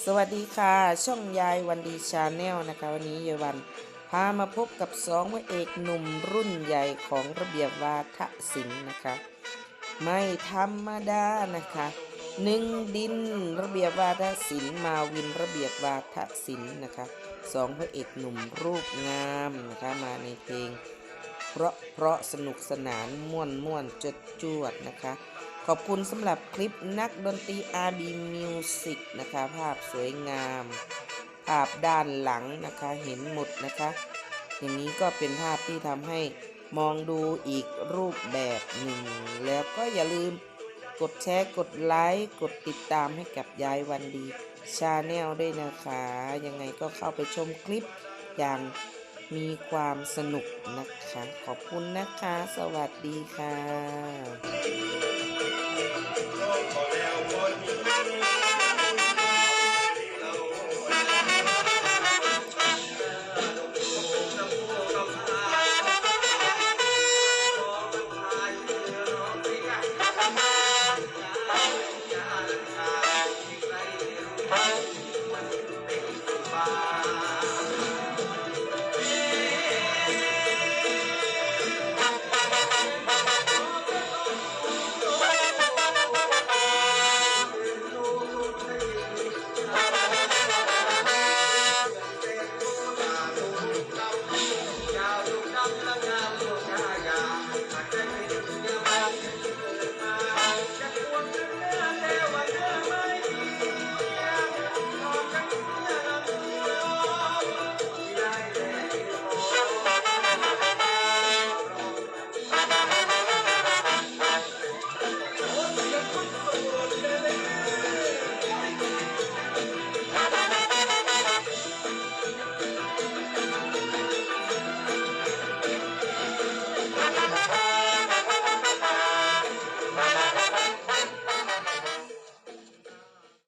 สวัสดีค่ะ ช่องยายวันดีชาแนลนะคะ วันนี้ยายวันพามาพบกับสองพระเอกหนุ่มรุ่นใหญ่ของระเบียบวาทศิลป์นะคะ ไม่ธรรมดานะคะหนึ่งดินระเบียบวาทศิลป์มาวินระเบียบวาทศิลป์นะคะสองพระเอกหนุ่มรูปงามนะคะมาในเพลง เพราะเพราะสนุกสนานม่วนม่วนจดจวดนะคะ ขอบคุณสำหรับคลิปนักดนตรี RB Music นะคะ ภาพสวยงาม ภาพด้านหลังนะคะเห็นหมดนะคะ อย่างนี้ก็เป็นภาพที่ทำให้มองดูอีกรูปแบบหนึ่ง แล้วก็อย่าลืมกดแชร์กดไลค์ กดติดตามให้กับยายวันดีชาแนลด้วยนะคะ ยังไงก็เข้าไปชมคลิปอย่าง มีความสนุกนะคะ ขอบคุณนะคะ สวัสดีค่ะ